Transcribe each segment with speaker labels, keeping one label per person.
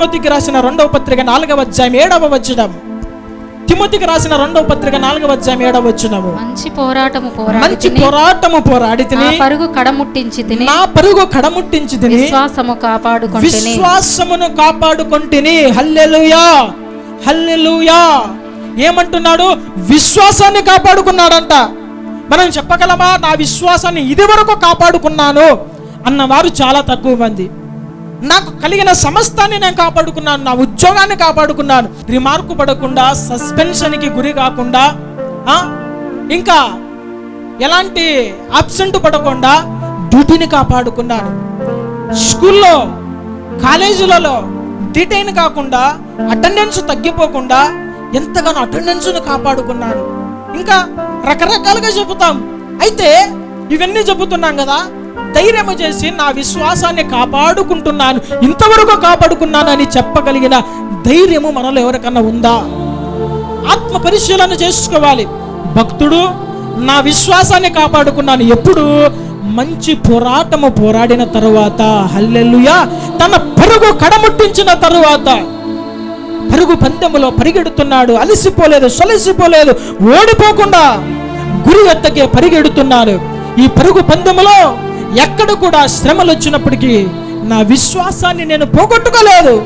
Speaker 1: తిమోతికి రాసిన రెండవ పత్రిక నాలుగవ అధ్యాయం ఏడవ వచనం. తిమోతికి రాసిన రెండవ పత్రిక నాలుగవ అధ్యాయం ఏడవ వచనము.
Speaker 2: మంచి పోరాటము
Speaker 1: మంచి
Speaker 2: పోరాడి
Speaker 1: పోరాటము పోరాడి
Speaker 2: నా పరుగు కడముట్టించి తిని
Speaker 1: నా పరుగు కడముట్టించి తిని
Speaker 2: విశ్వాసము కాపాడుకొంటిని
Speaker 1: విశ్వాసమును కాపాడుకొంటిని హల్లెలూయా హల్లెలూయా. ఏమంటున్నాడు? విశ్వాసాన్ని కాపాడుకున్నాడంట. మనం చెప్పగలమా? నా విశ్వాసాన్ని ఇది వరకు కాపాడుకున్నాను అన్నవారు చాలా తక్కువ మంది. నాకు కలిగిన సమస్తాన్ని నేను కాపాడుకున్నాను నా ఉద్యోగాన్ని కాపాడుకున్నాను. రిమార్కు పడకుండా సస్పెన్షన్కి గురి కాకుండా ఇంకా ఎలాంటి అబ్సెంట్ పడకుండా డ్యూటీని కాపాడుకున్నాను. స్కూల్లో కాలేజీలలో డిటైన్ కాకుండా అటెండెన్స్ తగ్గిపోకుండా ఎంతగానో అటెండెన్స్ను కాపాడుకున్నాను. ఇంకా రకరకాలుగా చెబుతాం. అయితే ఇవన్నీ చెబుతున్నాం కదా ధైర్యము చేసి నా విశ్వాసాన్ని కాపాడుకుంటున్నాను. ఇంతవరకు కాపాడుకున్నాను అని చెప్పగలిగిన ధైర్యము మనలో ఎవరికన్నా ఉందా? ఆత్మ పరిశీలన చేసుకోవాలి. భక్తుడు నా విశ్వాసాన్ని కాపాడుకున్నాను. ఎప్పుడు? మంచి పోరాటము పోరాడిన తరువాత. హల్లెల్లుయా తన పరుగు కడముట్టించిన తరువాత. పరుగు పందెములో పరిగెడుతున్నాడు. అలసిపోలేదు సొలసిపోలేదు ఓడిపోకుండా గురి ఎత్తకే పరిగెడుతున్నాడు. ఈ పరుగు పందెములో ఎక్కడ కూడా శ్రమలు వచ్చినప్పటికీ నా విశ్వాసాన్ని నేను పోగొట్టుకోలేదు.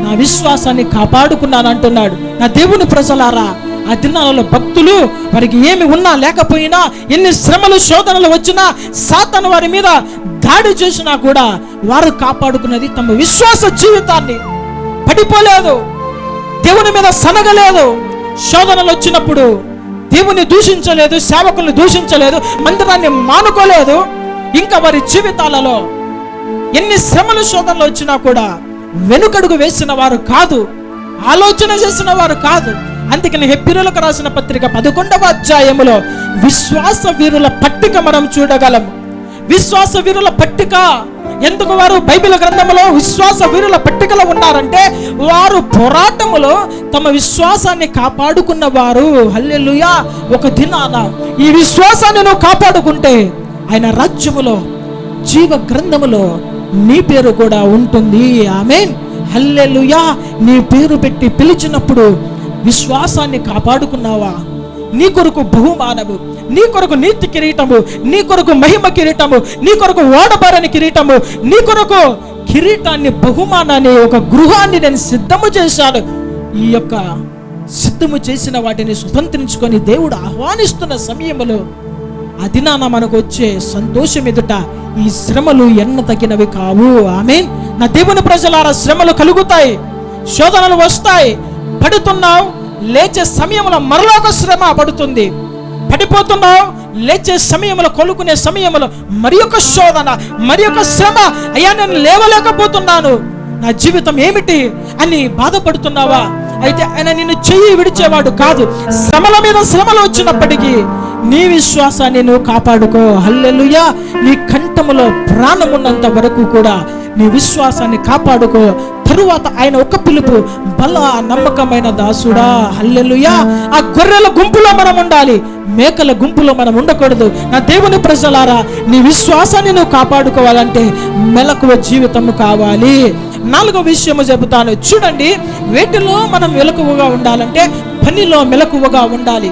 Speaker 1: నా విశ్వాసాన్ని కాపాడుకున్నాను అంటున్నాడు. నా దేవుని ప్రజలారా ఆ దినాలలో భక్తులు వారికి ఏమి ఉన్నా లేకపోయినా ఎన్ని శ్రమలు శోధనలు వచ్చినా సాతను వారి మీద దాడి చేసినా కూడా వారు కాపాడుకున్నది తమ విశ్వాస జీవితాన్ని పడిపోలేదు. దేవుని మీద సనగలేదు. శోధనలు వచ్చినప్పుడు దేవుని దూషించలేదు సేవకుల్ని దూషించలేదు మందిరాన్ని మానుకోలేదు. ఇంకా వారి జీవితాలలో ఎన్ని శ్రమలు శోధనలు వచ్చినా కూడా వెనుకడుగు వేసిన వారు కాదు ఆలోచన చేసిన వారు కాదు. అందుకని హెబ్బిరులకు రాసిన పత్రిక పదకొండవ అధ్యాయములో విశ్వాస వీరుల పట్టిక మనం చూడగలం. విశ్వాస వీరుల పట్టిక ఎందుకు వారు బైబిల్ గ్రంథంలో విశ్వాస వీరుల పట్టికలో ఉన్నారంటే వారు పోరాటములో తమ విశ్వాసాన్ని కాపాడుకున్న వారు హల్లెలుయా! ఒక దినాన ఈ విశ్వాసాన్ని నువ్వు కాపాడుకుంటే ఆయన రాజ్యములో జీవ గ్రంథములో నీ పేరు కూడా ఉంటుంది. ఆమెన్. హల్లెలుయా. నీ పేరు పెట్టి పిలిచినప్పుడు విశ్వాసాన్ని కాపాడుకున్నావా? నీ కొరకు బహుమానము నీ కొరకు నీతి కిరీటము నీ కొరకు మహిమ కిరీటము నీ కొరకు ఓడబారని కిరీటము నీ కొరకు కిరీటాన్ని బహుమానాన్ని ఒక గృహాన్ని నేను సిద్ధము చేశాను. ఈ యొక్క సిద్ధము చేసిన వాటిని స్వతంత్రించుకొని దేవుడు ఆహ్వానిస్తున్న సమయంలో అది దినాన మనకు వచ్చే సంతోషం ఎదుట ఈ శ్రమలు ఎన్న తగినవి కావు. ఆమె నా దేవుని ప్రజలారా శ్రమలు కలుగుతాయి శోధనలు వస్తాయి. పడుతున్నావు లేచే సమయంలో మరలో ఒక శ్రమ పడుతుంది. పడిపోతున్నావు లేచే సమయంలో కొలుకునే సమయంలో మరి ఒక శోధన మరి ఒక శ్రమ. అయ్యా నేను లేవలేకపోతున్నాను. నా జీవితం ఏమిటి అని బాధపడుతున్నావా? అయితే ఆయన నిన్ను చెయ్యి విడిచేవాడు కాదు. శ్రమల మీద శ్రమలు వచ్చినప్పటికీ నీ విశ్వాసాన్ని నువ్వు కాపాడుకో. హల్లెలుయా. నీ కంఠములో ప్రాణమున్నంత వరకు కూడా నీ విశ్వాసాన్ని కాపాడుకో. తరువాత ఆయన ఒక పిలుపు బల నమ్మకమైన దాసుడా హల్లెలుయా. ఆ గొర్రెల గుంపులో మనం ఉండాలి మేకల గుంపులో మనం ఉండకూడదు. నా దేవుని ప్రజలారా నీ విశ్వాసాన్ని నువ్వు కాపాడుకోవాలంటే మెలకువ జీవితము కావాలి. నాలుగో విషయము చెబుతాను. చూడండి వేటిలో మనం మెలకువగా ఉండాలంటే పనిలో మెలకువగా ఉండాలి.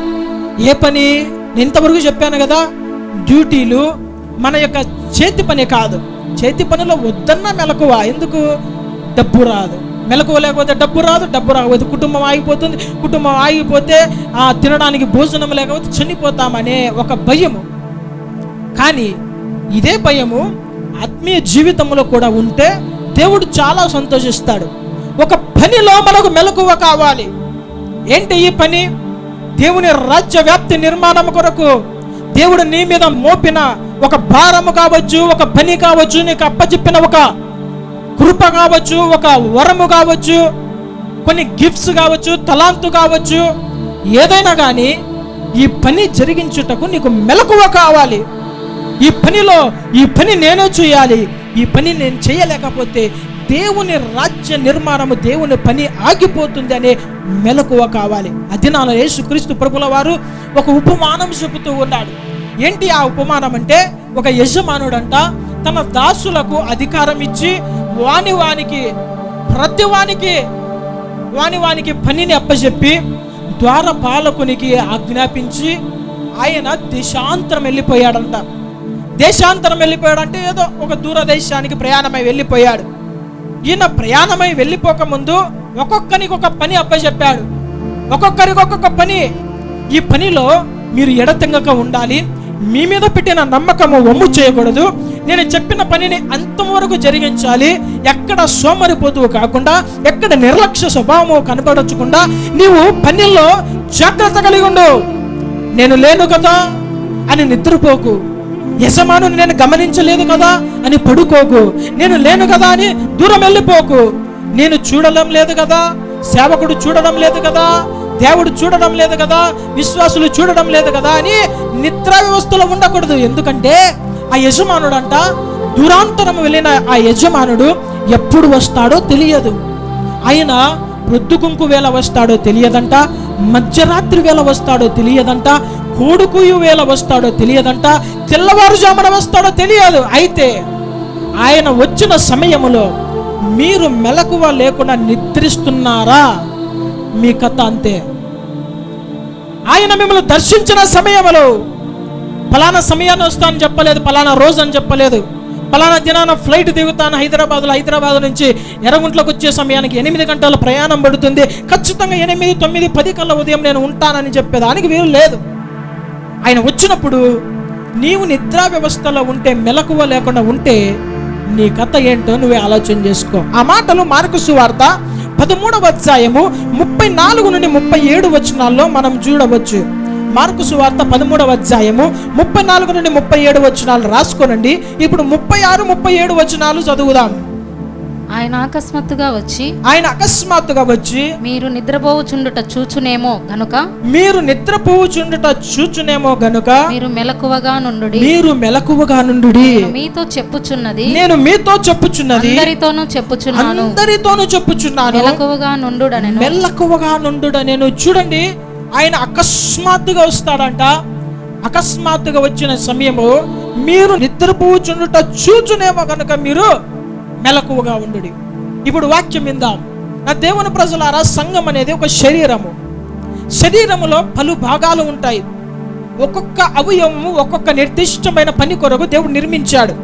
Speaker 1: ఏ పని? నేను ఇంతవరకు చెప్పాను కదా డ్యూటీలు మన యొక్క చేతి పని కాదు. చేతి పనిలో వద్దన్న మెలకువ. ఎందుకు? డబ్బు రాదు. మెలకువ లేకపోతే డబ్బు రాదు డబ్బు రాకపోతే కుటుంబం ఆగిపోతుంది. కుటుంబం ఆగిపోతే ఆ తినడానికి భోజనం లేకపోతే చనిపోతామనే ఒక భయము. కానీ ఇదే భయము ఆత్మీయ జీవితంలో కూడా ఉంటే దేవుడు చాలా సంతోషిస్తాడు. ఒక పనిలో మనకు మెలకువ కావాలి. ఏంటి ఈ పని? దేవుని రాజ్య వ్యాప్తి నిర్మాణం కొరకు దేవుడు నీ మీద మోపిన ఒక భారము కావచ్చు ఒక పని కావచ్చు నీకు అప్పచెప్పిన ఒక కృప కావచ్చు ఒక వరము కావచ్చు కొన్ని గిఫ్ట్స్ కావచ్చు తలాంతు కావచ్చు ఏదైనా కానీ ఈ పని జరిగించుటకు నీకు మెలకువ కావాలి. ఈ పనిలో ఈ పని నేనే చేయాలి. ఈ పని నేను చేయలేకపోతే దేవుని రాజ్య నిర్మాణము దేవుని పని ఆగిపోతుంది అనే మెలకువ కావాలి. అది నాలో యేసుక్రీస్తు ప్రభుల వారు ఒక ఉపమానం చెబుతూ ఉన్నాడు. ఏంటి ఆ ఉపమానం అంటే ఒక యజమానుడంట తన దాసులకు అధికారం ఇచ్చి వాని వానికి ప్రతి వానికి వాని వానికి పనిని అప్పచెప్పి ద్వారపాలకునికి ఆజ్ఞాపించి ఆయన దేశాంతరం వెళ్ళిపోయాడంట. దేశాంతరం వెళ్ళిపోయాడంటే ఏదో ఒక దూర దేశానికి ప్రయాణమై వెళ్ళిపోయాడు. ఈయన ప్రయాణమై వెళ్ళిపోక ముందు ఒక్కొక్కరికి ఒక పని అప్పచెప్పాడు ఒక్కొక్కరికి ఒక్కొక్క పని. ఈ పనిలో మీరు ఎడతెంగక ఉండాలి. మీ మీద పెట్టిన నమ్మకము వమ్ము చేయకూడదు. నేను చెప్పిన పనిని అంతం వరకు జరిగించాలి. ఎక్కడ సోమరిపోతువు కాకుండా ఎక్కడ నిర్లక్ష్య స్వభావము కనపడచకుండా నీవు పనిలో జాగ్రత్త కలిగి ఉండు. నేను లేను కదా అని నిద్రపోకు. యజమాను నేను గమనించలేదు కదా అని పడుకోకు. నేను లేను కదా అని దూరం వెళ్ళిపోకు. నేను చూడడం లేదు కదా. సేవకుడు చూడడం లేదు కదా. దేవుడు చూడడం లేదు కదా విశ్వాసులు చూడడం లేదు కదా అని నిద్ర వ్యవస్థలో ఉండకూడదు. ఎందుకంటే ఆ యజమానుడు అంట దురాంతరం వెళ్ళిన ఆ యజమానుడు ఎప్పుడు వస్తాడో తెలియదు. ఆయన ప్రొద్దుకుంకు వేళ వస్తాడో తెలియదంట మధ్యరాత్రి వేళ వస్తాడో తెలియదంట కోడుకుయు వేళ వస్తాడో తెలియదంట తెల్లవారుజామున వస్తాడో తెలియదు. అయితే ఆయన వచ్చిన సమయములో మీరు మెలకువ లేకుండా నిద్రిస్తున్నారా? మీ కథ అంతే. ఆయన మిమ్మల్ని దర్శించిన సమయంలో ఫలానా సమయాన్ని వస్తానని చెప్పలేదు ఫలానా రోజు అని చెప్పలేదు. ఫలానా దినాన ఫ్లైట్ దిగుతాను హైదరాబాద్లో హైదరాబాద్ నుంచి ఎర్రగుంట్లోకి వచ్చే సమయానికి ఎనిమిది గంటల ప్రయాణం పడుతుంది. ఖచ్చితంగా ఎనిమిది తొమ్మిది పది కల్లా ఉదయం నేను ఉంటానని చెప్పేదానికి వీలు లేదు. ఆయన వచ్చినప్పుడు నీవు నిద్రా వ్యవస్థలో ఉంటే మెలకువ లేకుండా ఉంటే నీ కథ ఏంటో నువ్వే ఆలోచన చేసుకో. ఆ మాటలు మార్కు సువార్త పదమూడవ అధ్యాయము ముప్పై నాలుగు నుండి ముప్పై ఏడు వచనాల్లో మనం చూడవచ్చు. మార్కు సువార్త పదమూడవ అధ్యాయము ముప్పై నాలుగు నుండి ముప్పై ఏడు వచనాలు రాసుకోనండి. ఇప్పుడు ముప్పై ఆరు ముప్పై ఏడు వచనాలు చదువుదాం.
Speaker 2: ఆయన అకస్మాత్తుగా వచ్చి
Speaker 1: ఆయన అకస్మాత్తుగా వచ్చి
Speaker 2: మీరు నిద్రపోవుచుండుట చూచునేమో గనుక
Speaker 1: మీరు నిద్రపోవుచుండుట చూచునేమో గనుక
Speaker 2: మీరు మెలకువగా నుండుడి.
Speaker 1: మీరు మెలకువగా నుండు
Speaker 2: మీతో చెప్పుచున్నది
Speaker 1: నేను మీతో చెప్పుచున్నది.
Speaker 2: అందరితోనూ చెప్పుచున్నాను.
Speaker 1: అందరితోనూ చెప్పుచున్నాను.
Speaker 2: మెలకువగా నుండుడనెను.
Speaker 1: మెల్లకువగా నుండు నేను చూడండి ఆయన అకస్మాత్తుగా వస్తాడంట. అకస్మాత్తుగా వచ్చిన సమయము మీరు నిద్రపోచుండుట చూచునేమో కనుక మీరు మెలకువగా ఉండు ఇప్పుడు వాక్యం విందాం. నా దేవుని ప్రజలారా సంఘం అనేది ఒక శరీరము. శరీరములో పలు భాగాలు ఉంటాయి. ఒక్కొక్క అవయవము ఒక్కొక్క నిర్దిష్టమైన పని కొరకు దేవుడు నిర్మించాడు.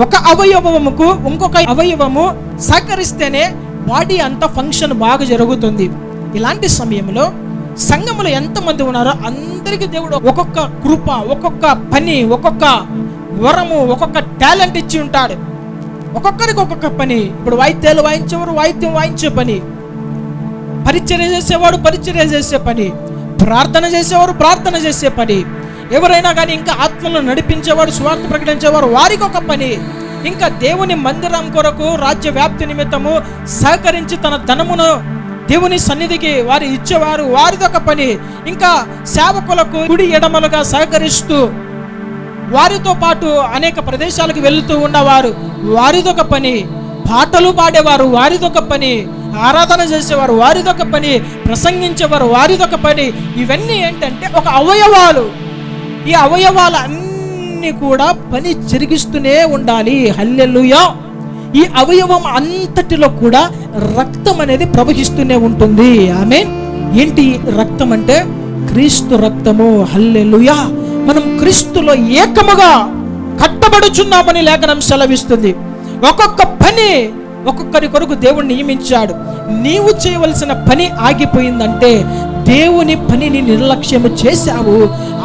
Speaker 1: ఒక అవయవముకు ఇంకొక అవయవము సహకరిస్తేనే బాడీ అంతా ఫంక్షన్ బాగా జరుగుతుంది. ఇలాంటి సమయంలో సంఘములో ఎంతమంది ఉన్నారో అందరికీ దేవుడు ఒక్కొక్క కృప ఒక్కొక్క పని ఒక్కొక్క వరము ఒక్కొక్క టాలెంట్ ఇచ్చి ఉంటాడు. ఒక్కొక్కరికి ఒక్కొక్క పని. ఇప్పుడు వాయిద్యాలు వాయించేవారు వాయిద్యం వాయించే పని. పరిచర్య చేసేవాడు పరిచర్య చేసే పని. ప్రార్థన చేసేవారు ప్రార్థన చేసే పని. ఎవరైనా కానీ ఇంకా ఆత్మలను నడిపించేవాడు స్వార్థ ప్రకటించేవారు వారికి ఒక పని. ఇంకా దేవుని మందిరం కొరకు రాజ్య వ్యాప్తి నిమిత్తము సహకరించి తన ధనమును దేవుని సన్నిధికి వారు ఇచ్చేవారు. వారిదొక పని. ఇంకా సేవకులకు గుడి ఎడమలుగా సహకరిస్తూ వారితో పాటు అనేక ప్రదేశాలకు వెళుతూ ఉన్నవారు వారిదొక పని పాటలు పాడేవారు. వారిదొక పని ఆరాధన చేసేవారు. వారిదొక పని ప్రసంగించేవారు. వారిదొక పని. ఇవన్నీ ఏంటంటే ఒక అవయవాలు. ఈ అవయవాలు అన్నీ కూడా పని జరిగిస్తూనే ఉండాలి. హల్లెలుయా! ఈ అవయవం అంతటిలో కూడా రక్తం అనేది ప్రవహిస్తూనే ఉంటుంది. ఆమె ఏంటి రక్తం అంటే? క్రీస్తు రక్తము. హల్లెలుయా! మనం క్రీస్తులో ఏకముగా కట్టబడుచున్నామని లేఖనం సెలవిస్తుంది. ఒక్కొక్క పని ఒక్కొక్కరి కొరకు దేవుడు నియమించాడు. నీవు చేయవలసిన పని ఆగిపోయిందంటే దేవుని పనిని నిర్లక్ష్యము చేశావు.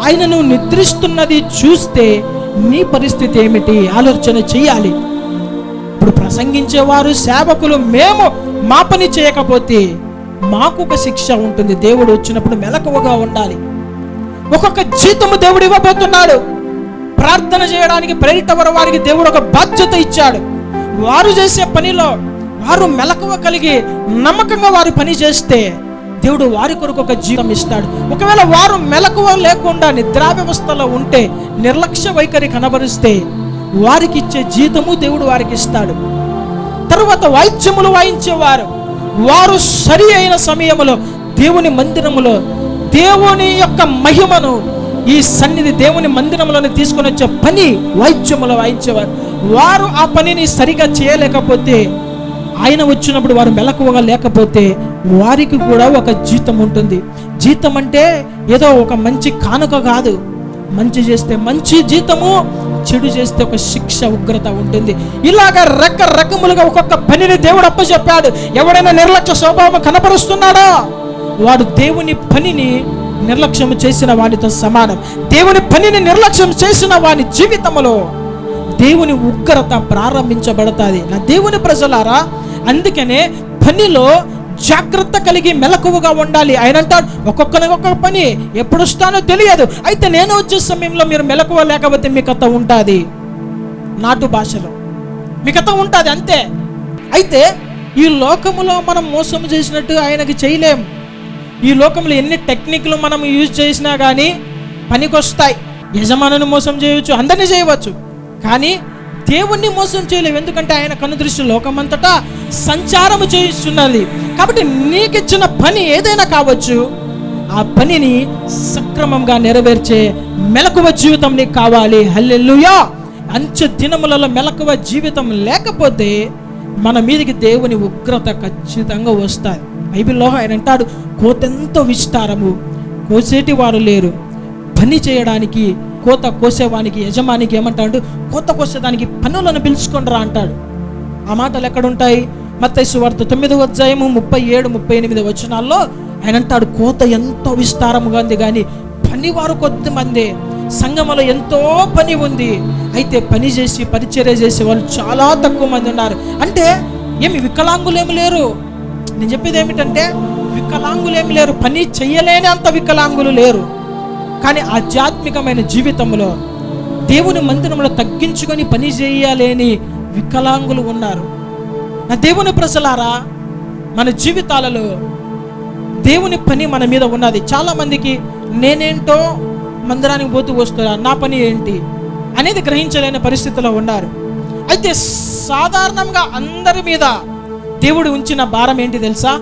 Speaker 1: ఆయనను నిద్రిస్తున్నది చూస్తే నీ పరిస్థితి ఏమిటి? ఆలోచన చేయాలి. ఇప్పుడు ప్రసంగించేవారు సేవకులు మేము మా పని చేయకపోతే మాకు ఒక శిక్ష ఉంటుంది. దేవుడు వచ్చినప్పుడు మెలకువగా ఉండాలి. ఒక్కొక్క జీతము దేవుడు ఇవ్వబోతున్నాడు. ప్రార్థన చేయడానికి ప్రేరితవర వారికి దేవుడు ఒక బాధ్యత ఇచ్చాడు. వారు చేసే పనిలో వారు మెలకువ కలిగి నమ్మకంగా వారు పని చేస్తే దేవుడు వారి కొరకు ఒక జీవం ఇస్తాడు. ఒకవేళ వారు మెలకువ లేకుండా నిద్రా వ్యవస్థలో ఉంటే నిర్లక్ష్య వైఖరి కనబరిస్తే వారికి ఇచ్చే జీతము దేవుడు వారికి ఇస్తాడు. తరువాత వాయిద్యములు వాయించేవారు. వారు సరి అయిన సమయములో దేవుని మందిరములో దేవుని యొక్క మహిమను ఈ సన్నిధి దేవుని మందిరంలోనే తీసుకొని వచ్చే పని వాయిద్యములు వాయించేవారు. వారు ఆ పనిని సరిగా చేయలేకపోతే ఆయన వచ్చినప్పుడు వారు మెలకువగా లేకపోతే వారికి కూడా ఒక జీతం ఉంటుంది. జీతం అంటే ఏదో ఒక మంచి కానుక కాదు. మంచి చేస్తే మంచి జీతము చెడు చేస్తే ఒక శిక్ష ఉగ్రత ఉంటుంది. ఇలాగ రకరకములుగా ఒక్కొక్క పనిని దేవుడు అప్పచెప్పాడు. ఎవడైనా నిర్లక్ష్య స్వభావం కనపరుస్తున్నాడా? వాడు దేవుని పనిని నిర్లక్ష్యం చేసిన వాడితో సమానం. దేవుని పనిని నిర్లక్ష్యం చేసిన వాని జీవితంలో దేవుని ఉగ్రత ప్రారంభించబడతాది. నా దేవుని ప్రజలారా అందుకనే పనిలో జాగ్రత్త కలిగి మెలకువగా ఉండాలి. ఆయన అంటాడు ఒక్కొక్కరికి ఒక్కొక్క పని ఎప్పుడు వస్తానో తెలియదు. అయితే నేను వచ్చే సమయంలో మీరు మెలకువ లేకపోతే మీ కథ ఉంటుంది. నాటు భాషలో మీ కథ ఉంటుంది అంతే. అయితే ఈ లోకములో మనం మోసం చేసినట్టు ఆయనకి చేయలేం. ఈ లోకంలో ఎన్ని టెక్నిక్లు మనం యూజ్ చేసినా కానీ పనికొస్తాయి. యజమానుని మోసం చేయవచ్చు అందరినీ చేయవచ్చు. కానీ దేవుణ్ణి మోసం చేయలేవు. ఎందుకంటే ఆయన కనుదృష్టి లోకమంతటా సంచారము చేయిస్తున్నది. కాబట్టి నీకిచ్చిన పని ఏదైనా కావచ్చు ఆ పనిని సక్రమంగా నెరవేర్చే మెలకువ జీవితం నీకు కావాలి. హల్లెల్లుయా అంచె దినములలో మెలకువ జీవితం లేకపోతే మన మీదకి దేవుని ఉగ్రత ఖచ్చితంగా వస్తాయి. బైబిల్లో ఆయన అంటాడు కోతెంతో విస్తారము. కోసేటి వారు లేరు. పని చేయడానికి కోత కోసేవానికి యజమానికి ఏమంటాడు? కోత కోసేదానికి పనులను పిలుచుకుంటారా అంటాడు. ఆ మాటలు ఎక్కడుంటాయి? మత్తైసు వార్త తొమ్మిదవ అధ్యాయము ముప్పై ఏడు ముప్పై ఎనిమిది వచనాల్లో ఆయన అంటాడు కోత ఎంతో విస్తారముగా ఉంది కానీ పనివారు కొద్ది మంది సంఘములో ఎంతో పని ఉంది. అయితే పని చేసి పరిచర్య చేసే వాళ్ళు చాలా తక్కువ మంది ఉన్నారు. అంటే ఏమి వికలాంగులేమి లేరు. నేను చెప్పేది ఏమిటంటే వికలాంగులేమి లేరు. పని చేయలేని అంత వికలాంగులు లేరు. కానీ ఆధ్యాత్మికమైన జీవితంలో దేవుని మందిరంలో తగ్గించుకొని పని చేయలేని వికలాంగులు ఉన్నారు. నా దేవుని ప్రజలారా మన జీవితాలలో దేవుని పని మన మీద ఉన్నది. చాలామందికి నేనేంటో మందిరానికి పోతూ వస్తున్నా నా పని ఏంటి అనేది గ్రహించలేని పరిస్థితిలో ఉన్నారు. అయితే సాధారణంగా అందరి మీద దేవుడు ఉంచిన భారం ఏంటి తెలుసా?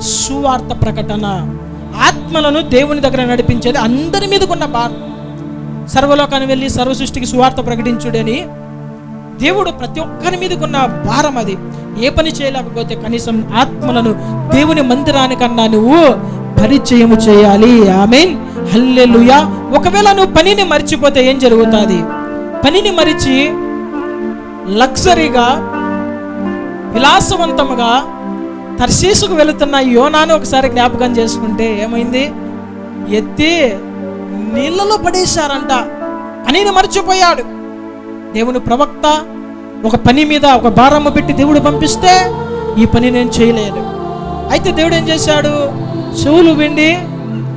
Speaker 1: సువార్త ప్రకటన. ఆత్మలను దేవుని దగ్గర నడిపించేది అందరి మీదకున్న ఉన్న సర్వలోకాన్ని వెళ్ళి సర్వసృష్టికి సువార్త ప్రకటించుడని దేవుడు ప్రతి ఒక్కరి మీదకున్న భారం అది. ఏ పని చేయలేకపోతే కనీసం ఆత్మలను దేవుని మందిరానికన్నా నువ్వు పరిచయం చేయాలి. ఆమె హల్లెలుయా. ఒకవేళ నువ్వు పనిని మర్చిపోతే ఏం జరుగుతుంది? పనిని మరిచి లగ్జరీగా విలాసవంతముగా తర్శీసుకు వెళుతున్న యోనాను ఒకసారి జ్ఞాపకం చేసుకుంటే ఏమైంది? ఎత్తి నీళ్ళలో పడేశారంట. పనిని మర్చిపోయాడు. దేవుని ప్రవక్త ఒక పని మీద ఒక భారమ్మ పెట్టి దేవుడు పంపిస్తే ఈ పని నేను చేయలేదు అయితే దేవుడు ఏం చేశాడు? చెవులు విండి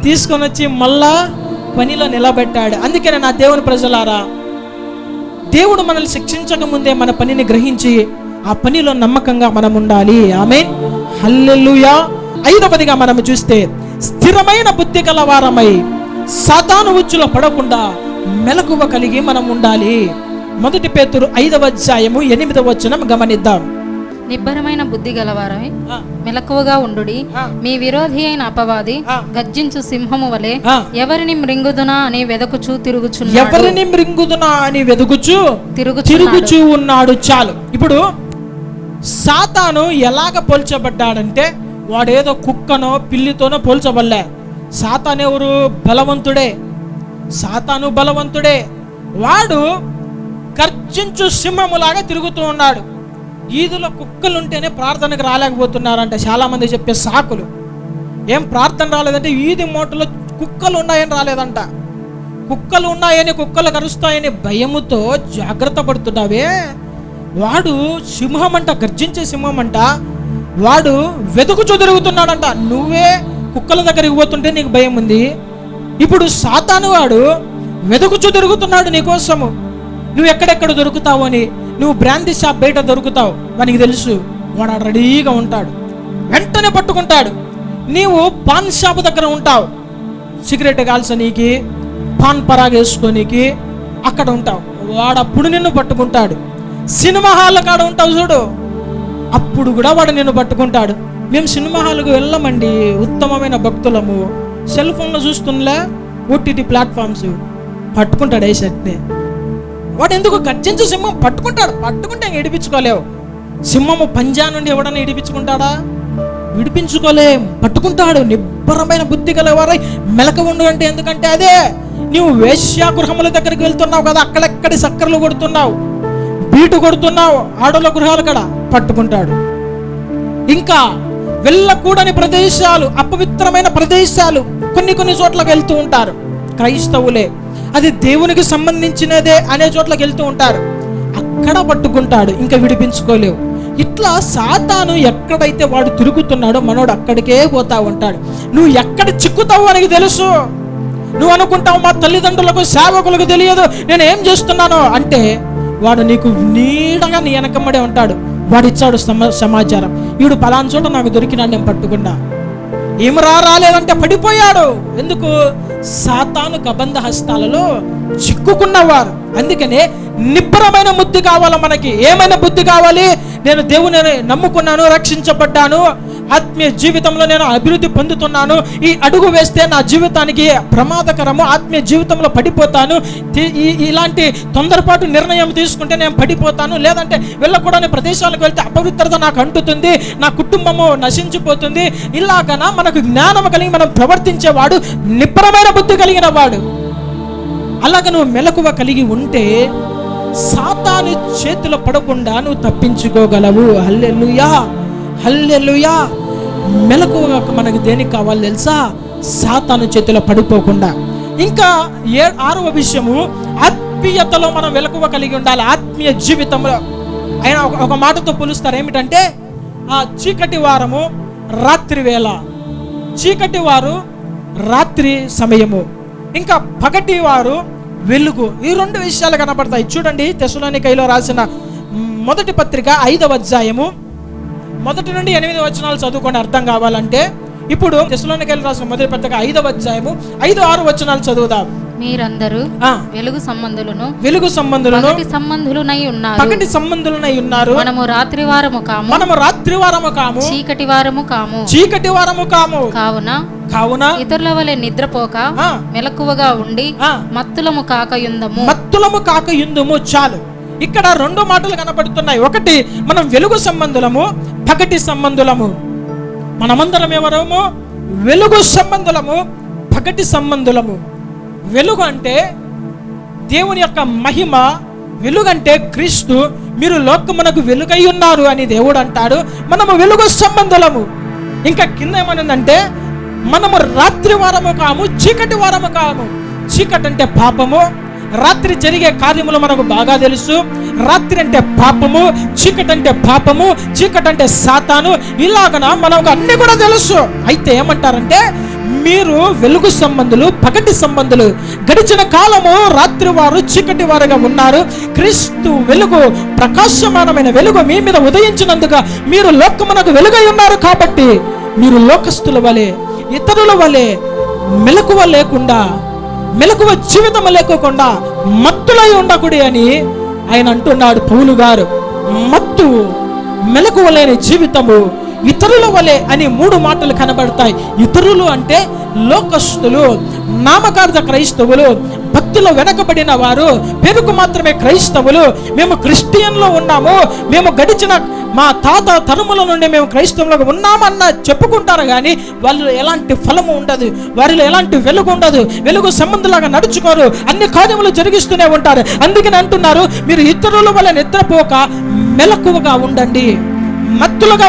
Speaker 1: తీసుకొని వచ్చి మళ్ళా పనిలో నిలబెట్టాడు. అందుకనే నా దేవుని ప్రజలారా దేవుడు మనల్ని శిక్షించక ముందే మన పనిని గ్రహించి ఆ పనిలో నమ్మకంగా మనం ఉండాలి. ఆమె హల్లెలూయా. ఐదవదిగా మనం చూస్తే స్థిరమైన బుద్ధి కలవారమై సాతాను ఉచ్చులో పడకుండా మెలకువ కలిగి మనం ఉండాలి. మొదటి పేతురు ఐదవ అధ్యాయము ఎనిమిదవ వచనం గమనిద్దాం.
Speaker 2: నిబ్బరమైన బుద్ధి గలవారమే మెలకువగా ఉండుడి.
Speaker 1: ఆ.
Speaker 2: మీ విరోధి అయిన అపవాది. గర్జించు సింహము వలె. ఎవరిని మృంగుదునా అని వెదకుచూ తిరుగుచున్నాడు.
Speaker 1: ఎవరిని మృంగుదునా అని వెదుగుచు
Speaker 2: తిరుగుచున్నాడు.
Speaker 1: తిరుగుచూ ఉన్నాడు చాలు. ఇప్పుడు సాతాను ఎలాగ పోల్చబడ్డాడంటే వాడేదో కుక్కనో పిల్లితోనో పోల్చబడలే. సాతాను ఎవరు? బలవంతుడే. సాతాను బలవంతుడే. వాడు గర్జించు సింహములాగా తిరుగుతూ ఉన్నాడు. ఈదులో కుక్కలుంటేనే ప్రార్థనకు రాలేకపోతున్నారంట చాలామంది చెప్పే సాకులు. ఏం ప్రార్థన రాలేదంటే ఈది మూటలో కుక్కలు ఉన్నాయని రాలేదంట. కుక్కలు ఉన్నాయని కుక్కలు కరుస్తాయని భయముతో జాగ్రత్త పడుతున్నావే. వాడు సింహం అంట గర్జించే సింహం అంట వాడు వెతుకుచు తిరుగుతున్నాడంట. నువ్వే కుక్కల దగ్గరికి పోతుంటే నీకు భయం ఉంది. ఇప్పుడు సాతాను వాడు వెతుకుచు తిరుగుతున్నాడు నీకోసము నువ్వు ఎక్కడెక్కడ దొరుకుతావు అని నువ్వు బ్రాందీ షాప్ బయట దొరుకుతావు మనకి తెలుసు. వాడు రెడీగా ఉంటాడు. వెంటనే పట్టుకుంటాడు. నీవు పాన్ షాప్ దగ్గర ఉంటావు. సిగరెట్ కాల్చనీకి పాన్ పరాగేసుకోనీకి అక్కడ ఉంటావు. వాడు అప్పుడు నిన్ను పట్టుకుంటాడు. సినిమా హాల్ కాడ ఉంటావు చూడు. అప్పుడు కూడా వాడు నిన్ను పట్టుకుంటాడు. మేము సినిమా హాల్కు వెళ్ళమండి ఉత్తమమైన భక్తులము. సెల్ ఫోన్లో చూస్తుండే ఓటీటీ ప్లాట్ఫామ్స్. పట్టుకుంటాడు ఏ షర్ట్ని వాడు ఎందుకు గర్జించు సింహం? పట్టుకుంటాడు పట్టుకుంటే ఇంక ఇడిపించుకోలేవు సింహము పంజా నుండి ఎవడన్నా ఇడిపించుకుంటాడా విడిపించుకోలేం పట్టుకుంటాడు. నిబ్బరమైన బుద్ధి గలవారై మెలక ఉండు అంటే ఎందుకంటే అదే. నీవు వేశ్యాగృహముల దగ్గరికి వెళ్తున్నావు కదా అక్కడెక్కడి సక్కర్లు కొడుతున్నావు? బీటు కొడుతున్నావు ఆడల గృహాలు కూడా పట్టుకుంటాడు. ఇంకా వెళ్ళకూడని ప్రదేశాలు అపవిత్రమైన ప్రదేశాలు కొన్ని కొన్ని చోట్లకి వెళ్తూ ఉంటారు. క్రైస్తవులే అది దేవునికి సంబంధించినదే అనే చోట్లకి వెళ్తూ ఉంటారు. అక్కడ పట్టుకుంటాడు ఇంకా విడిపించుకోలేవు. ఇట్లా సాతాను ఎక్కడైతే వాడు తిరుగుతున్నాడో మనోడు అక్కడికే పోతా ఉంటాడు. నువ్వు ఎక్కడ చిక్కుతావు అని తెలుసు. నువ్వు అనుకుంటావు మా తల్లిదండ్రులకు సేవకులకు తెలియదు. నేను ఏం చేస్తున్నానో అంటే వాడు నీకు నీడగా నీ వెనకమ్మడే ఉంటాడు. వాడు ఇచ్చాడు సమాచారం. వీడు పలానా చోట నాకు దొరికినాడు నేను పట్టుకున్నా. ఏమరా రాలేదంటే పడిపోయాడు. ఎందుకు? సాతాను కబంధ హస్తాలలో చిక్కుకున్నవారు. అందుకనే నిబ్బరమైన బుద్ధి కావాలి మనకి. ఏమైనా బుద్ధి కావాలి? నేను దేవుని నమ్ముకున్నాను రక్షించబడ్డాను. ఆత్మీయ జీవితంలో నేను అభివృద్ధి పొందుతున్నాను. ఈ అడుగు వేస్తే నా జీవితానికి ప్రమాదకరము ఆత్మీయ జీవితంలో పడిపోతాను. ఈ ఇలాంటి తొందరపాటు నిర్ణయం తీసుకుంటే నేను పడిపోతాను. లేదంటే వెళ్ళకూడని ప్రదేశాలకు వెళ్తే అపవిత్రత నాకు అంటుతుంది. నా కుటుంబము నశించిపోతుంది. ఇలాగన మనకు జ్ఞానం కలిగి మనం ప్రవర్తించేవాడు నిబ్బరమైన బుద్ధి కలిగిన వాడు. అలాగ నువ్వు మెలకువ కలిగి ఉంటే సాతాను చేతిలో పడకుండా నువ్వు తప్పించుకోగలవు. Alleluia hallelujah. మెలకువ మనకు దేనికి కావాలి తెలుసా? సాతాను చేతిలో పడిపోకుండా. ఇంకా ఏ ఆరవ విషయము? ఆత్మీయతలో మనం వెలకువ కలిగి ఉండాలి. ఆత్మీయ జీవితంలో. ఆయన ఒక- మాటతో పోలుస్తారు. ఏమిటంటే ఆ చీకటి వారము రాత్రి వేళ. చీకటి వారు రాత్రి సమయము. ఇంకా పగటి వారు వెలుగు. ఈ రెండు విషయాలు కనబడతాయి. చూడండి తెసులోనికైలో రాసిన మొదటి పత్రిక ఐదవ అధ్యాయము. మొదటి నుండి ఎనిమిది వచనాలు చదువుకొని అర్థం కావాలంటే ఇప్పుడు తెసులోనికైలో రాసిన మొదటి పత్రిక ఐదవ అధ్యాయము ఐదు ఆరు వచనాలు చదువుదాం.
Speaker 2: మీరందరూ వెలుగు సంబంధులను
Speaker 1: వెలుగు సంబంధులను
Speaker 2: సంబంధులునై ఉన్నారు.
Speaker 1: పగటి సంబంధులనై ఉన్నారు.
Speaker 2: మనము రాత్రి వారము కాము.
Speaker 1: మనము రాత్రి వారము కాము.
Speaker 2: చీకటి వారము కాము.
Speaker 1: చీకటి వారము కాము.
Speaker 2: కావున
Speaker 1: కావున
Speaker 2: ఇతరుల వలె నిద్రపోక మెలకువగా ఉండి మత్తులము కాకయుందము.
Speaker 1: మత్తులము కాక యుందుము చాలు. ఇక్కడ రెండు మాటలు కనబడుతున్నాయి ఒకటి మనం వెలుగు సంబంధులము పగటి సంబంధులము. మనమందరం ఎవరము? వెలుగు సంబంధులము పగటి సంబంధులము. వెలుగు అంటే దేవుని యొక్క మహిమ వెలుగంటే క్రీస్తు మీరు లోకమునకు వెలుగై ఉన్నారు అని దేవుడు అంటాడు. మనము వెలుగు సంబంధులము. ఇంకా కింద ఏమనుందంటే మనము రాత్రి వారము కాము చీకటి వారము కాము. చీకటి అంటే పాపము రాత్రి జరిగే కార్యములు మనకు బాగా తెలుసు. రాత్రి అంటే పాపము చీకటి అంటే పాపము చీకటి అంటే సాతాను. ఇలాగన మనకు అన్ని కూడా తెలుసు. అయితే ఏమంటారంటే మీరు వెలుగు సంబంధులు పగటి సంబంధులు గడిచిన కాలము రాత్రి వారు చీకటి వారుగా ఉన్నారు. క్రీస్తు వెలుగు ప్రకాశమానమైన వెలుగు మీ మీద ఉదయించినందుగా మీరు లోకమునకు వెలుగై ఉన్నారు కాబట్టి మీరు లోకస్తుల వలె ఇతరుల వలె మెలకువ లేకుండా మెలకువ జీవితం లేకోకుండా మత్తులై ఉండకుడి అని ఆయన అంటున్నాడు పౌలు గారు. మత్తు మెలకువ లేని జీవితము ఇతరుల వలె అని మూడు మాటలు కనబడతాయి. ఇతరులు అంటే లోకస్తులు నామకార్థ క్రైస్తవులు భక్తిలో వెనకబడిన వారు పేరుకు మాత్రమే క్రైస్తవులు. మేము క్రిస్టియన్లో ఉన్నాము. మేము గడిచిన మా తాత తరుముల నుండి మేము క్రైస్తవులకు ఉన్నామన్న చెప్పుకుంటారు కానీ వాళ్ళు ఎలాంటి ఫలము ఉండదు. వారిలో ఎలాంటి వెలుగు ఉండదు. వెలుగు సంబంధులాగా నడుచుకోరు. అన్ని కార్యములు జరిగిస్తూనే ఉంటారు. అందుకని అంటున్నారు మీరు ఇతరుల వల్ల నిద్రపోక మెలకువగా ఉండండి. మత్తులుగా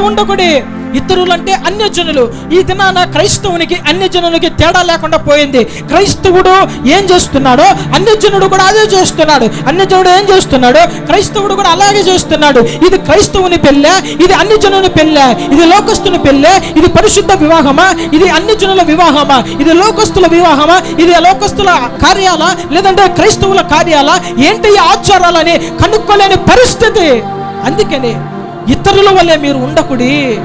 Speaker 1: ఇతరులు అంటే అన్యజనులు. ఈ దినాన క్రైస్తవునికి అన్యజనులకి తేడా లేకుండా పోయింది. క్రైస్తవుడు ఏం చేస్తున్నాడో అన్యజనుడు కూడా అదే చేస్తున్నాడు. అన్యజనుడు ఏం చేస్తున్నాడు? క్రైస్తవుడు కూడా అలాగే చేస్తున్నాడు. ఇది క్రైస్తవుని పెళ్ళే ఇది అన్యజనుని పెళ్ళే ఇది లోకస్తుని పెళ్ళే ఇది పరిశుద్ధ వివాహమా? ఇది అన్యజనుల వివాహమా? ఇది లోకస్తుల వివాహమా? ఇది లోకస్తుల కార్యాల? లేదంటే క్రైస్తవుల కార్యాల? ఏంటి ఈ ఆచారాలని కనుక్కోలేని పరిస్థితి? అందుకని ఇతరుల వల్లే మీరు ఉండకుడి.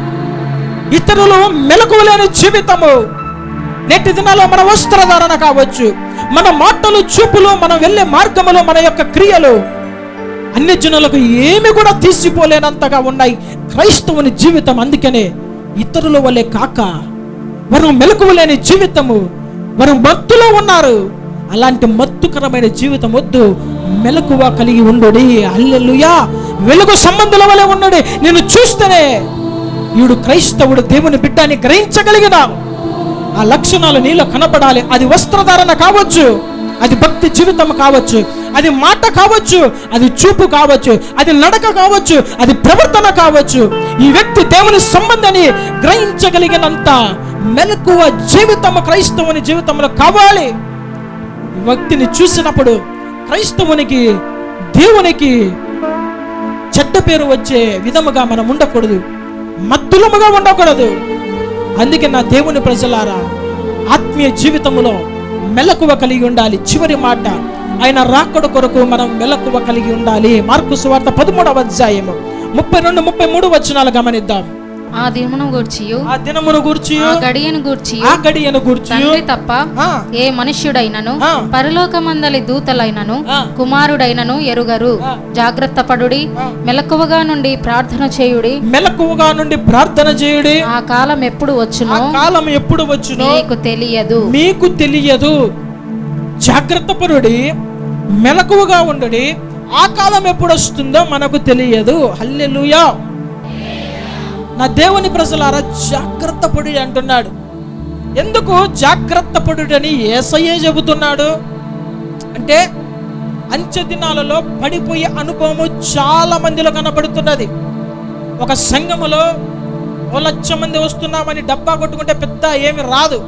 Speaker 1: ఇతరులు మెలకువలేని జీవితము. నేటి దినాల్లో మన వస్త్రధారణ కావచ్చు మన మాటలు చూపులు మనం వెళ్ళే మార్గములు మన యొక్క క్రియలు అన్ని జనులకు ఏమి కూడా తీసిపోలేనంతగా ఉన్నాయి. క్రైస్తవుని జీవితం అందుకనే ఇతరుల వల్లే కాక వారు మెలకువలేని జీవితము వారు మత్తులో ఉన్నారు. అలాంటి మత్తుకరమైన జీవితం వద్దు. మెలకువ కలిగి ఉండుడి. అల్లెలుయా వెలుగు సంబంధుల వలె ఉన్నది నేను చూస్తేనే ఈడు క్రైస్తవుడు దేవుని బిడ్డని గ్రహించగలిగిన ఆ లక్షణాలు నీలో కనపడాలి. అది వస్త్రధారణ కావచ్చు అది భక్తి జీవితం కావచ్చు అది మాట కావచ్చు అది చూపు కావచ్చు అది నడక కావచ్చు అది ప్రవర్తన కావచ్చు. ఈ వ్యక్తి దేవుని సంబంధాన్ని గ్రహించగలిగినంత మెలకువ జీవితం క్రైస్తవుని జీవితంలో కావాలి. వ్యక్తిని చూసినప్పుడు క్రైస్తవునికి దేవునికి చెడ్డ పేరు వచ్చే విధముగా మనం ఉండకూడదు. మత్తులముగా ఉండకూడదు. అందుకే నా దేవుని ప్రజలారా ఆత్మీయ జీవితంలో మెలకువ కలిగి ఉండాలి. చివరి మాట ఆయన రాకడ కొరకు మనం మెలకువ కలిగి ఉండాలి. మార్కు సువార్త పదమూడవ అధ్యాయము ముప్పై రెండు ముప్పై మూడు వచనాలు గమనిద్దాం.
Speaker 2: ఆ దినమును గూర్చియు.
Speaker 1: ఆ దినమును గూర్చి
Speaker 2: ఆ గడియను గూర్చియు.
Speaker 1: ఆ గడియను గూర్చి
Speaker 2: తండ్రి తప్ప ఏ మనుష్యుడైనను. పరలోకమందలి దూతలైనను. కుమారుడైనను ఎరుగరు. జాగ్రత్త పడుడి. మెలకువగా నుండి ప్రార్థన చేయుడి.
Speaker 1: మెలకువగా నుండి ప్రార్థన చేయుడి.
Speaker 2: ఆ కాలం ఎప్పుడు
Speaker 1: ఆ
Speaker 2: వచ్చునో
Speaker 1: కాలం ఎప్పుడు వచ్చునో
Speaker 2: నీకు తెలియదు.
Speaker 1: మీకు తెలియదు. జాగ్రత్త పరుడి మెలకువగా ఉండడి. ఆ కాలం ఎప్పుడు వస్తుందో మనకు తెలియదు. హల్లెలూయా. నా దేవుని ప్రజలారా జాగ్రత్త పడి అంటున్నాడు. ఎందుకు జాగ్రత్త పడుడని ఏసయ్యే చెబుతున్నాడు? అంటే అంచె దినాలలో పడిపోయే అనుభవము చాలా మందిలో కనబడుతున్నది. ఒక సంఘములో ఓ లక్ష మంది వస్తున్నామని డబ్బా కొట్టుకుంటే పెద్ద ఏమి రాదు.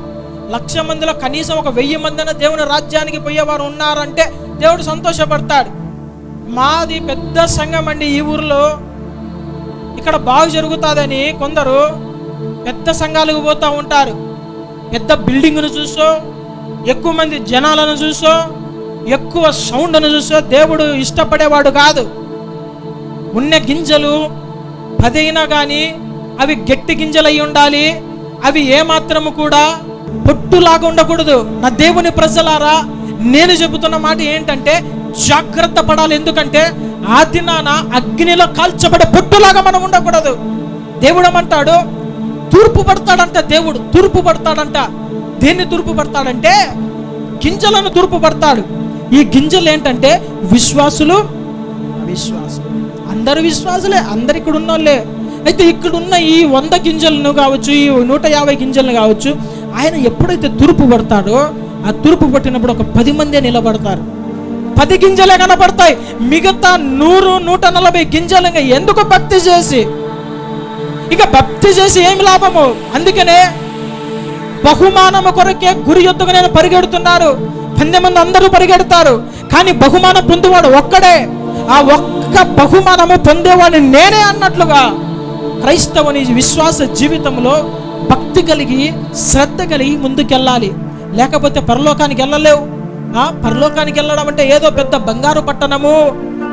Speaker 1: లక్ష మందిలో కనీసం ఒక వెయ్యి మందిన దేవుని రాజ్యానికి పోయేవారు ఉన్నారంటే దేవుడు సంతోషపడతాడు. మాది పెద్ద సంఘం అండి ఈ ఊరిలో. ఇక్కడ బాగు జరుగుతుందని కొందరు పెద్ద సంఘాలకు పోతూ ఉంటారు. పెద్ద బిల్డింగ్ను చూసో ఎక్కువ మంది జనాలను చూసో ఎక్కువ సౌండ్ను చూసో దేవుడు ఇష్టపడేవాడు కాదు. ఉన్న గింజలు పదైనా కానీ అవి గట్టి గింజలు అయి ఉండాలి. అవి ఏమాత్రము కూడా పొట్టులాగా ఉండకూడదు. నా దేవుని ప్రజలారా నేను చెబుతున్న మాట ఏంటంటే జాగ్రత్త పడాలి. ఎందుకంటే ఆ దినాన అగ్నిలో కాల్చబడే పొట్టులాగా మనం ఉండకూడదు. దేవుడు ఏమంటాడు? తూర్పు పడతాడంట దేవుడు. తూర్పు పడతాడంట. దేన్ని తూర్పు పడతాడంటే? గింజలను తూర్పు పడతాడు. ఈ గింజలు ఏంటంటే? విశ్వాసులు అవిశ్వాసులు. అందరు విశ్వాసులే అందరు ఇక్కడ ఉన్నోళ్ళే. అయితే ఇక్కడ ఉన్న ఈ వంద గింజలను కావచ్చు ఈ నూట యాభై గింజలను కావచ్చు ఆయన ఎప్పుడైతే తూర్పు పడతాడో ఆ తూర్పు పట్టినప్పుడు ఒక పది మందే నిలబడతారు. పది గింజలే కనపడతాయి. మిగతా నూరు నూట నలభై గింజలు ఇంకా ఎందుకు భక్తి చేసి? ఇక భక్తి చేసి ఏమి లాభము? అందుకనే బహుమానము కొరకే గురి యొద్దకు నేను పరిగెడుతున్నాను పందె మంది అందరూ పరిగెడతారు. కానీ బహుమానం పొందేవాడు ఒక్కడే. ఆ ఒక్క బహుమానము పొందేవాడిని నేనే అన్నట్లుగా క్రైస్తవుని విశ్వాస జీవితంలో భక్తి కలిగి శ్రద్ధ కలిగి ముందుకెళ్ళాలి. లేకపోతే పరలోకానికి వెళ్ళలేవు. పరలోకానికి వెళ్ళడం అంటే ఏదో పెద్ద బంగారు పట్టణము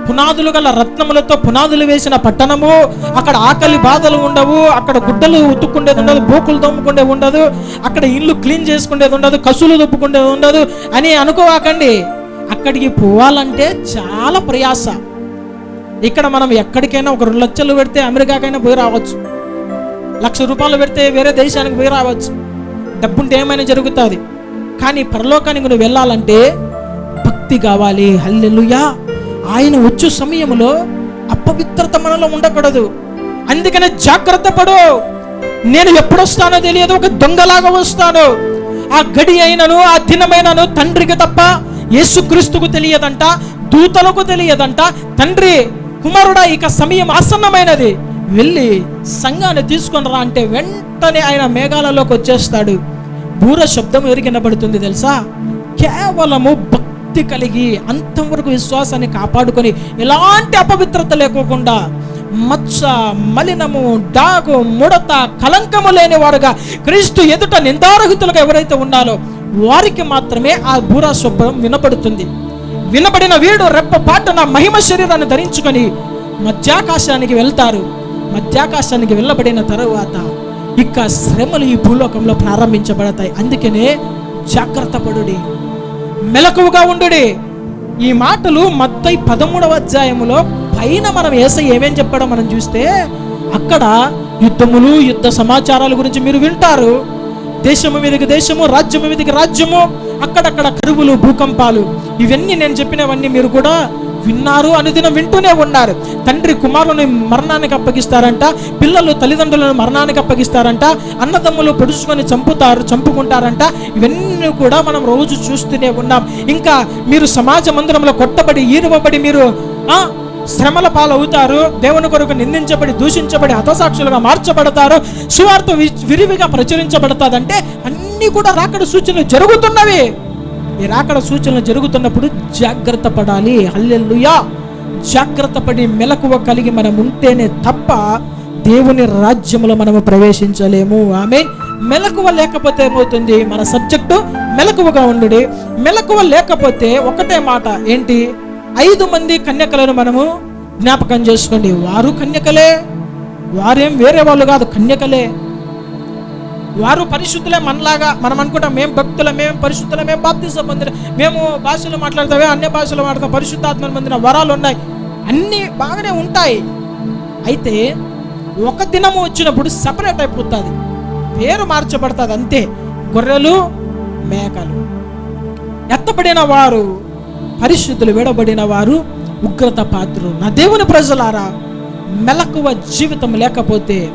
Speaker 1: పునాదులు గల రత్నములతో పునాదులు వేసిన పట్టణము. అక్కడ ఆకలి బాధలు ఉండవు అక్కడ గుడ్డలు ఉతుక్కుండేది ఉండదు బూకులు తోముకుండేది ఉండదు అక్కడ ఇల్లు క్లీన్ చేసుకునేది ఉండదు కసులు దుప్పుకుండేది ఉండదు అని అనుకోవాకండి. అక్కడికి పోవాలంటే చాలా ప్రయాస. ఇక్కడ మనం ఎక్కడికైనా ఒక రెండు లక్షలు పెడితే అమెరికాకైనా పోయి రావచ్చు. లక్ష రూపాయలు పెడితే వేరే దేశానికి పోయి రావచ్చు. డబ్బుంటే ఏమైనా జరుగుతుంది. కానీ పరలోకానికి నువ్వు వెళ్ళాలంటే భక్తి కావాలి. హల్లెలుయా. ఆయన వచ్చు సమయంలో అపవిత్రత మనలో ఉండకూడదు. అందుకనే జాగ్రత్త పడు. నేను ఎప్పుడొస్తానో తెలియదు ఒక దొంగలాగా వస్తాను. ఆ గడి అయినను ఆ దినమైనను తండ్రికి తప్ప యేసుక్రీస్తుకు తెలియదంట దూతలకు తెలియదంట. తండ్రి కుమారుడా ఇక సమయం ఆసన్నమైనది. వెళ్ళి సంఘాన్ని తీసుకొని రా అంటే వెంటనే ఆయన మేఘాలలోకి వచ్చేస్తాడు. బూర శబ్దం ఎవరికి వినబడుతుంది తెలుసా? కేవలము భక్తి కలిగి అంతవరకు విశ్వాసాన్ని కాపాడుకొని ఎలాంటి అపవిత్రత లేకోకుండా మచ్చ మలినము డాగు ముడత కలంకము లేని వారుగా క్రీస్తు ఎదుట నిందారహితులుగా ఎవరైతే ఉన్నారో వారికి మాత్రమే ఆ బూర శబ్దం వినపడుతుంది వినబడిన వీడు రెప్ప పాటన మహిమ శరీరాన్ని ధరించుకొని మధ్యాకాశానికి వెళ్తారు. మధ్యాకాశానికి వెళ్ళబడిన తరువాత ఇక శ్రమలు ఈ భూలోకంలో ప్రారంభించబడతాయి. అందుకనే జాగ్రత్త పడుడి. మెలకువగా ఉండు ఈ మాటలు మత్తై పదమూడవ అధ్యాయములో పైన మనం ఏస ఏమేం చెప్పాడో మనం చూస్తే అక్కడ యుద్ధములు యుద్ధ సమాచారాల గురించి మీరు వింటారు. దేశము మీదకి దేశము రాజ్యము మీదకి రాజ్యము అక్కడక్కడ కరువులు భూకంపాలు ఇవన్నీ నేను చెప్పినవన్నీ మీరు కూడా విన్నారు అనుదినం వింటూనే ఉన్నారు. తండ్రి కుమారుని మరణానికి అప్పగిస్తారంట పిల్లలు తల్లిదండ్రులను మరణానికి అప్పగిస్తారంట అన్నదమ్ములు పొడుచుకొని చంపుతారు చంపుకుంటారంట. ఇవన్నీ కూడా మనం రోజు చూస్తూనే ఉన్నాం. ఇంకా మీరు సమాజ మందిరంలో కొట్టబడి ఈరువబడి మీరు శ్రమల పాలవుతారు దేవుని కొరకు నిందించబడి దూషించబడి హతసాక్షులుగా మార్చబడతారు సువార్త వి- విరివిగా ప్రచురించబడతాదంటే అన్నీ కూడా రాకడ సూచనలు జరుగుతున్నవి. ఈ రాకడ సూచనలు జరుగుతున్నప్పుడు జాగ్రత్త పడాలి. హల్లెలూయా! జాగ్రత్త పడి మెలకువ కలిగి మనం ఉంటేనే తప్ప దేవుని రాజ్యములో మనము ప్రవేశించలేము. ఆమె మెలకువ లేకపోతే ఏమవుతుంది మన సబ్జెక్టు మెలకువగా ఉండు మెలకువ లేకపోతే ఒకటే మాట ఏంటి? ఐదు మంది కన్యకలను మనము జ్ఞాపకం చేసుకోండి. వారు కన్యకలే వారేం వేరే వాళ్ళు కాదు కన్యకలే. వారు పరిశుద్ధులే మనలాగా మనం అనుకుంటాం మేము భక్తుల మేము పరిశుద్ధుల మేము బాప్తిజం పొందిన మేము భాషలు మాట్లాడతామే అన్ని భాషలు మాట్లాడతాం పరిశుద్ధాత్మను పొందిన. వరాలు ఉన్నాయి. అన్నీ బాగానే ఉంటాయి. అయితే ఒక దినము వచ్చినప్పుడు సపరేట్ అయిపోతుంది. పేరు మార్చబడుతుంది అంతే. గొర్రెలు మేకలు. ఎత్తబడిన వారు పరిశుద్ధులు విడబడిన వారు ఉగ్రత పాత్రులు. నా దేవుని ప్రజలారా మెలకువ జీవితం లేకపోతే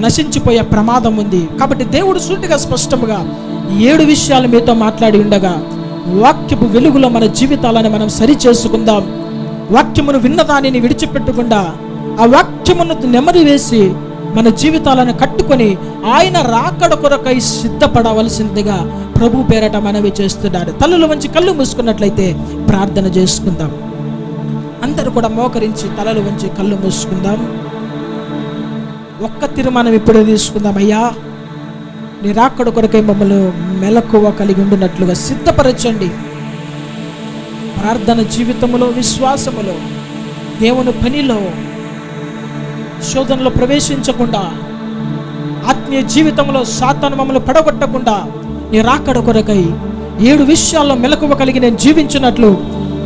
Speaker 1: నశించిపోయే ప్రమాదం ఉంది. కాబట్టి దేవుడు సూటిగా స్పష్టముగా ఏడు విషయాలు మీతో మాట్లాడి ఉండగా వాక్యపు వెలుగులో మన జీవితాలను మనం సరి చేసుకుందాం వాక్యమును విన్నదానిని విడిచిపెట్టకుండా ఆ వాక్యమును నెమరి వేసి మన జీవితాలను కట్టుకొని ఆయన రాకడ కొరకై సిద్ధపడవలసిందిగా ప్రభు పేరట మనవి చేస్తున్నాడు. తల్లుల మంచి కళ్ళు మూసుకున్నట్లయితే ప్రార్థన చేసుకుందాం. అందరూ కూడా మోకరించి తలలు వంచి కళ్ళు మూసుకుందాం. ఒక్క తీర్మానం ఇప్పుడే తీసుకుందామయ్యా నీ రాకడ కొరకై మమ్మల్ని మెలకువ కలిగి ఉండినట్లుగా సిద్ధపరచండి. ప్రార్థన జీవితములో విశ్వాసములో దేవుని పనిలో శోధనలో ప్రవేశించకుండా ఆత్మీయ జీవితంలో సాతాను మమ్మల్ని పడగొట్టకుండా నీ రాకడ కొరకై ఏడు విషయాల్లో మెలకువ కలిగి నేను జీవించినట్లు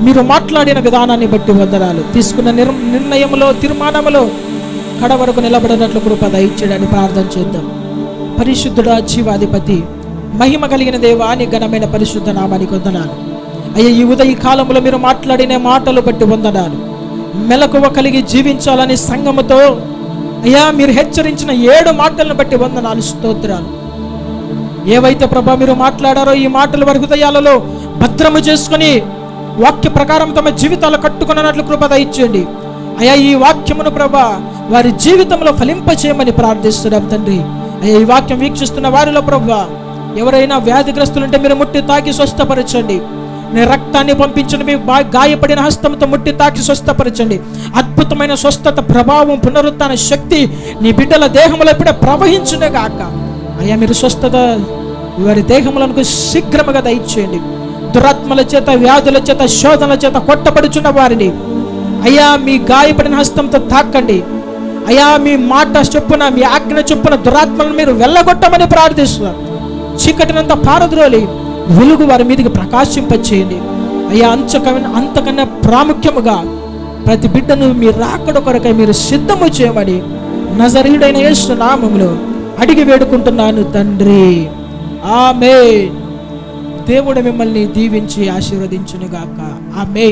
Speaker 1: మీరు మాట్లాడిన విధానాన్ని బట్టి వందనాలు. తీసుకున్న నిర్ నిర్ణయములో తీర్మానములో కడ వరకు నిలబడినట్లు కృప దయచేయడానికి ప్రార్థన చేద్దాం. పరిశుద్ధుడ జీవాధిపతి మహిమ కలిగిన దేవాని ఘనమైన పరిశుద్ధ నామానికి వందనాలు. అయ్యా ఈ ఉదయ కాలంలో మీరు మాట్లాడిన మాటలు బట్టి వందనాలు. మెలకువ కలిగి జీవించాలని సంగముతో అయ్యా మీరు హెచ్చరించిన ఏడు మాటలను బట్టి వందనాలు స్తోత్రాలు. ఏవైతే ప్రభా మీరు మాట్లాడారో ఈ మాటలు వారి హృదయాలలో భద్రము చేసుకొని వాక్య ప్రకారం తమ జీవితాలు కట్టుకున్నట్లు కృప దయచేయండి అయ్యా ఈ వాక్యమును ప్రభా వారి జీవితంలో ఫలింపచేయమని ప్రార్థిస్తున్నాం తండ్రి. అయ్యా ఈ వాక్యం వీక్షిస్తున్న వారిలో ప్రభా ఎవరైనా వ్యాధిగ్రస్తులుంటే మీరు ముట్టి తాకి స్వస్థపరచండి. నీ రక్తాన్ని పంపించండి మీ గాయపడిన హస్తంతో ముట్టి తాకి స్వస్థపరచండి. అద్భుతమైన స్వస్థత ప్రభావం పునరుత్న శక్తి నీ బిడ్డల దేహంలో ఇప్పుడే ప్రవహించునే గాక. అయ్యా మీరు స్వస్థత వారి దేహములకు శీఘ్రముగా దయచేయండి. దురాత్మల చేత వ్యాధుల చేత శోధనల చేత కొట్టబడుచున్న వారిని. అయ్యా మీ గాయపడిన హస్తంతో తాకండి. అయ్యా మీ మాట చొప్పున మీ ఆజ్ఞ చొప్పున దురాత్మలను మీరు వెళ్ళగొట్టమని ప్రార్థిస్తున్నారు. చీకటినంత పారద్రోలి వెలుగు వారి మీదకి ప్రకాశింపచేయండి. అయ్యా అంచకమైన అంతకన్నా ప్రాముఖ్యముగా ప్రతి బిడ్డను మీ రాకడ కొరకై మీరు సిద్ధము చేయమని నజరీడైన యేసు నామములో అడిగి వేడుకుంటున్నాను తండ్రి. ఆమె దేవుడు మిమ్మల్ని దీవించి ఆశీర్వదించునుగాక. ఆమె